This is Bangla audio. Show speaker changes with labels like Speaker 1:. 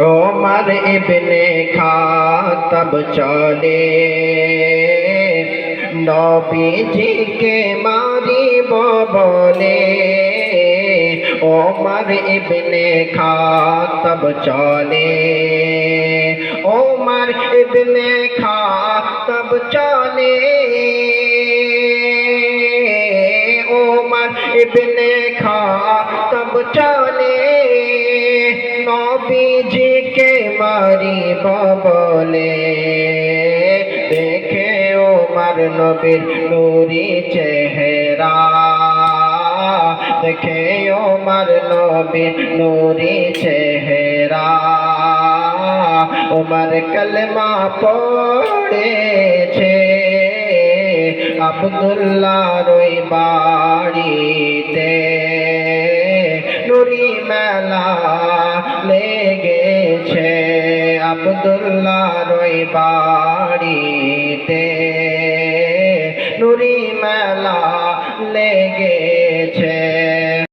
Speaker 1: उमर इब्ने खातब चले। नबी जी के मारी बोले उमर इब्ने खातब चले। उमर इब्ने खातब चले। उमर इब्ने खातब चले। মারিব বলে দেখে ওমর নবীর নুরি চেহারা। দেখে ওমর নবীর নুরি চেহারা। ওমর কলমা পড়েছে, আব্দুল্লাহ রই বাড়িতে। নুরি মেলা লেগেছে। আব্দুল্লাহ বাড়িতে নুরি মেলা লেগে